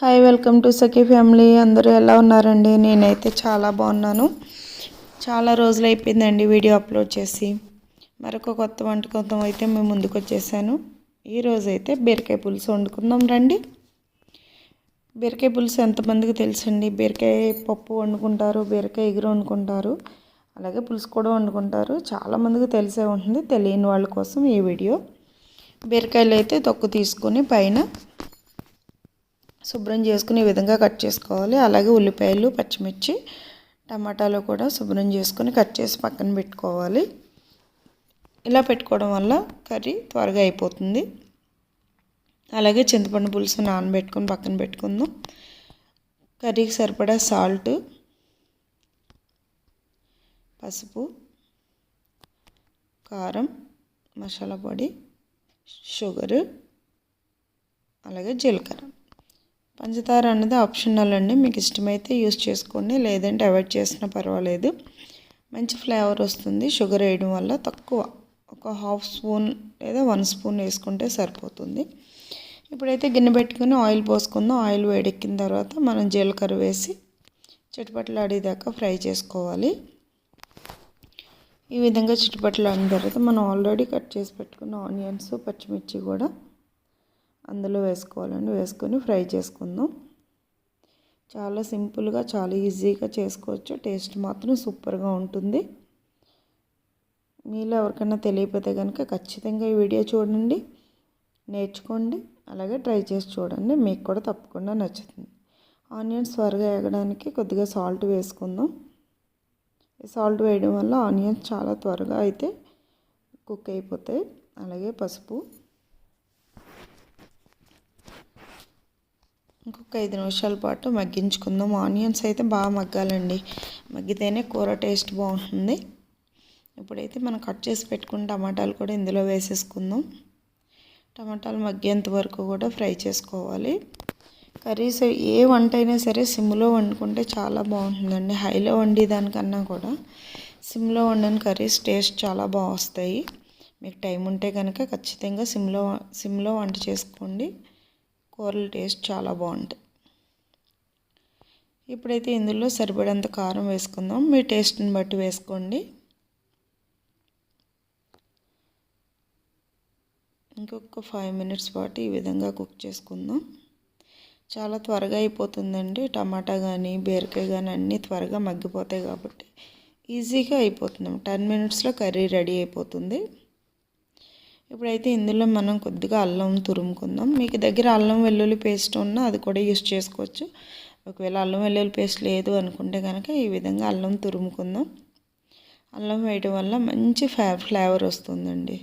Hi welcome to Sakhi family. అందరూ ఎలా ఉన్నారండి? నేనైతే చాలా బాగున్నాను. చాలా రోజులు అయిపోయిందండి వీడియో అప్లోడ్ చేసి. మరొక కొత్త వంటకం అయితే మేము ముందుకు వచ్చేసాను. ఈరోజు అయితే బీరకాయ పులుసు వండుకుందాం రండి. బీరకాయ పులుసు ఎంతమందికి తెలుసండి? బీరకాయ పప్పు వండుకుంటారు బీరకాయ ఎగురు వండుకుంటారు అలాగే పులుసు కూడా వండుకుంటారు. చాలామందికి తెలిసే ఉంటుంది తెలియని వాళ్ళ కోసం ఈ వీడియో. బీరకాయలు అయితే తొక్కు తీసుకొని పైన శుభ్రం చేసుకునే విధంగా కట్ చేసుకోవాలి. అలాగే ఉల్లిపాయలు పచ్చిమిర్చి టమాటాలు కూడా శుభ్రం చేసుకొని కట్ చేసి పక్కన పెట్టుకోవాలి. ఇలా పెట్టుకోవడం వల్ల కర్రీ త్వరగా అయిపోతుంది. అలాగే చింతపండు పులుసు నానబెట్టుకొని పక్కన పెట్టుకుందాం. కర్రీకి సరిపడా సాల్ట్ పసుపు కారం మసాలా పొడి షుగరు అలాగే జీలకర్ర. పంచదార అన్నది ఆప్షనల్ అండి. మీకు ఇష్టమైతే యూస్ చేసుకోండి. లేదంటే అవాయిడ్ చేసినా పర్వాలేదు. మంచి ఫ్లేవర్ వస్తుంది. షుగర్ వేయడం వల్ల తక్కువ ఒక హాఫ్ స్పూన్ లేదా వన్ స్పూన్ వేసుకుంటే సరిపోతుంది. ఇప్పుడైతే గిన్నె పెట్టుకుని ఆయిల్ పోసుకుందాం. ఆయిల్ వేడెక్కిన తర్వాత మనం జీలకర్ర వేసి చిటపట్లాడేదాకా ఫ్రై చేసుకోవాలి. ఈ విధంగా చిటపట్లాడిన తర్వాత మనం ఆల్రెడీ కట్ చేసి పెట్టుకున్న ఆనియన్స్ పచ్చిమిర్చి కూడా అందులో వేసుకోవాలండి. వేసుకొని ఫ్రై చేసుకుందాం. చాలా సింపుల్గా చాలా ఈజీగా చేసుకోవచ్చు. టేస్ట్ మాత్రం సూపర్గా ఉంటుంది. మీలో ఎవరికైనా తెలియకపోతే కనుక ఖచ్చితంగా ఈ వీడియో చూడండి. నేర్చుకోండి. అలాగే ట్రై చేసి చూడండి. మీకు కూడా తప్పకుండా నచ్చుతుంది. ఆనియన్స్ త్వరగా ఎగడానికి కొద్దిగా సాల్ట్ వేసుకుందాం. సాల్ట్ వేయడం వల్ల ఆనియన్స్ చాలా త్వరగా అయితే కుక్ అయిపోతాయి. అలాగే పసుపు. ఇంకొక ఐదు నిమిషాల పాటు మగ్గించుకుందాం. ఆనియన్స్ అయితే బాగా మగ్గాలండి. మగ్గితేనే కూర టేస్ట్ బాగుంటుంది. ఇప్పుడైతే మనం కట్ చేసి పెట్టుకున్న టమాటాలు కూడా ఇందులో వేసేసుకుందాం. టమాటాలు మగ్గేంత వరకు కూడా ఫ్రై చేసుకోవాలి. కర్రీస్ ఏ వంట అయినా సరే సిమ్లో వండుకుంటే చాలా బాగుంటుందండి. హైలో వండి దానికన్నా కూడా సిమ్లో వండిన కర్రీస్ టేస్ట్ చాలా బాగా వస్తాయి. మీకు టైం ఉంటే కనుక ఖచ్చితంగా సిమ్లో సిమ్లో వంట చేసుకోండి. కూరల టేస్ట్ చాలా బాగుంటుంది ఇప్పుడైతే ఇందులో సరిపడేంత కారం వేసుకుందాం. మీ టేస్ట్ని బట్టి వేసుకోండి. ఇంకొక ఫైవ్ మినిట్స్ పాటు ఈ విధంగా కుక్ చేసుకుందాం. చాలా త్వరగా అయిపోతుందండి. టమాటా కానీ బీరకాయ కానీ అన్నీ త్వరగా మగ్గిపోతాయి కాబట్టి ఈజీగా అయిపోతుంది. టెన్ మినిట్స్లో కర్రీ రెడీ అయిపోతుంది. ఇప్పుడైతే ఇందులో మనం కొద్దిగా అల్లం తురుముకుందాం. మీకు దగ్గర అల్లం వెల్లుల్లి పేస్ట్ ఉన్నా అది కూడా యూస్ చేసుకోవచ్చు. ఒకవేళ అల్లం వెల్లుల్లి పేస్ట్ లేదు అనుకుంటే కనుక ఈ విధంగా అల్లం తురుముకుందాం. అల్లం వేయడం వల్ల మంచి ఫ్లా ఫ్లేవర్ వస్తుందండి.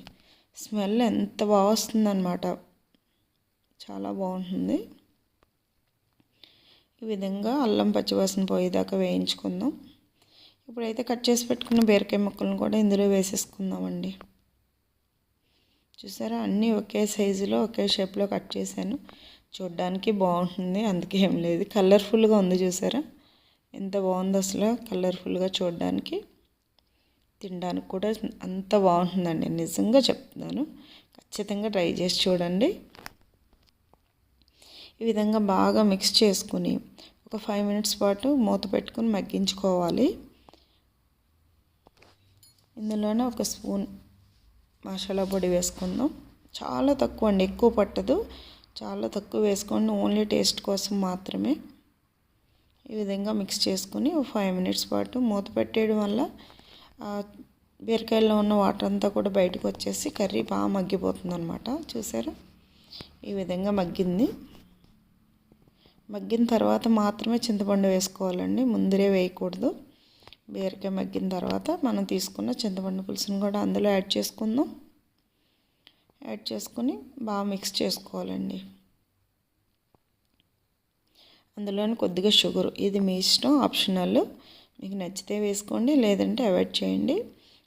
స్మెల్ ఎంత బాగా వస్తుందన్నమాట. చాలా బాగుంటుంది. ఈ విధంగా అల్లం పచ్చివాసన పోయేదాకా వేయించుకుందాం. ఇప్పుడైతే కట్ చేసి పెట్టుకున్న బీరకాయ ముక్కలను కూడా ఇందులో వేసేసుకుందామండి. చూసారా? అన్నీ ఒకే సైజులో ఒకే షేప్లో కట్ చేశాను. చూడ్డానికి బాగుంటుంది అందుకే ఏం లేదు. కలర్ఫుల్గా ఉంది చూసారా? ఎంత బాగుంది అసలు కలర్ఫుల్గా చూడడానికి. తినడానికి కూడా అంత బాగుంటుందండి. నిజంగా చెప్తున్నాను. ఖచ్చితంగా ట్రై చేసి చూడండి. ఈ విధంగా బాగా మిక్స్ చేసుకుని ఒక ఫైవ్ మినిట్స్ పాటు మూత పెట్టుకుని మగ్గించుకోవాలి. ఇందులోనే ఒక స్పూన్ మసాలా పొడి వేసుకుందాం. చాలా తక్కువ అండి ఎక్కువ పట్టదు. చాలా తక్కువ వేసుకోండి ఓన్లీ టేస్ట్ కోసం మాత్రమే. ఈ విధంగా మిక్స్ చేసుకుని ఫైవ్ మినిట్స్ పాటు మూత పెట్టేయడం వల్ల బీరకాయల్లో ఉన్న వాటర్ అంతా కూడా బయటకు వచ్చేసి కర్రీ బాగా మగ్గిపోతుంది అనమాట చూసారా? ఈ విధంగా మగ్గింది. మగ్గిన తర్వాత మాత్రమే చింతపండు వేసుకోవాలండి ముందరే వేయకూడదు. బీరకాయ మగ్గిన తర్వాత మనం తీసుకున్న చింతపండు పులుసుని కూడా అందులో యాడ్ చేసుకుందాం. యాడ్ చేసుకుని బాగా మిక్స్ చేసుకోవాలండి. అందులోని కొద్దిగా షుగర్ ఇది మీ ఇష్టం ఆప్షనల్ మీకు నచ్చితే వేసుకోండి లేదంటే అవాయిడ్ చేయండి.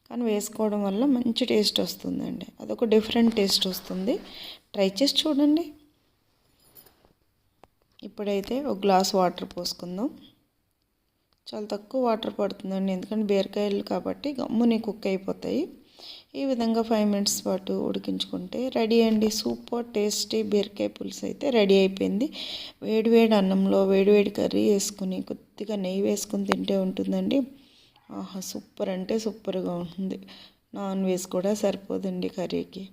కానీ వేసుకోవడం వల్ల మంచి టేస్ట్ వస్తుందండి. అదొక డిఫరెంట్ టేస్ట్ వస్తుంది. ట్రై చేసి చూడండి. ఇప్పుడైతే ఒక గ్లాస్ వాటర్ పోసుకుందాం. చాలా తక్కువ వాటర్ పడుతుందండి. ఎందుకంటే బీరకాయలు కాబట్టి గమ్ముని కుక్ అయిపోతాయి. ఈ విధంగా ఫైవ్ మినిట్స్ పాటు ఉడికించుకుంటే రెడీ అండి. సూపర్ టేస్టీ బీరకాయ పులుసు అయితే రెడీ అయిపోయింది. వేడివేడి అన్నంలో వేడివేడి కర్రీ వేసుకుని కొద్దిగా నెయ్యి వేసుకుని తింటే ఉంటుందండి. ఆహా సూపర్ అంటే సూపర్గా ఉంటుంది. నాన్ వెజ్ కూడా సరిపోదండి కర్రీకి.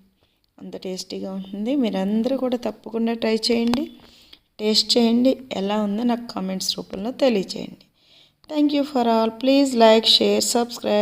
అంత టేస్టీగా ఉంటుంది. మీరందరూ కూడా తప్పకుండా ట్రై చేయండి. టేస్ట్ చేయండి. ఎలా ఉందో నాకు కామెంట్స్ రూపంలో తెలియచేయండి. Thank you for all. Please like, share, subscribe.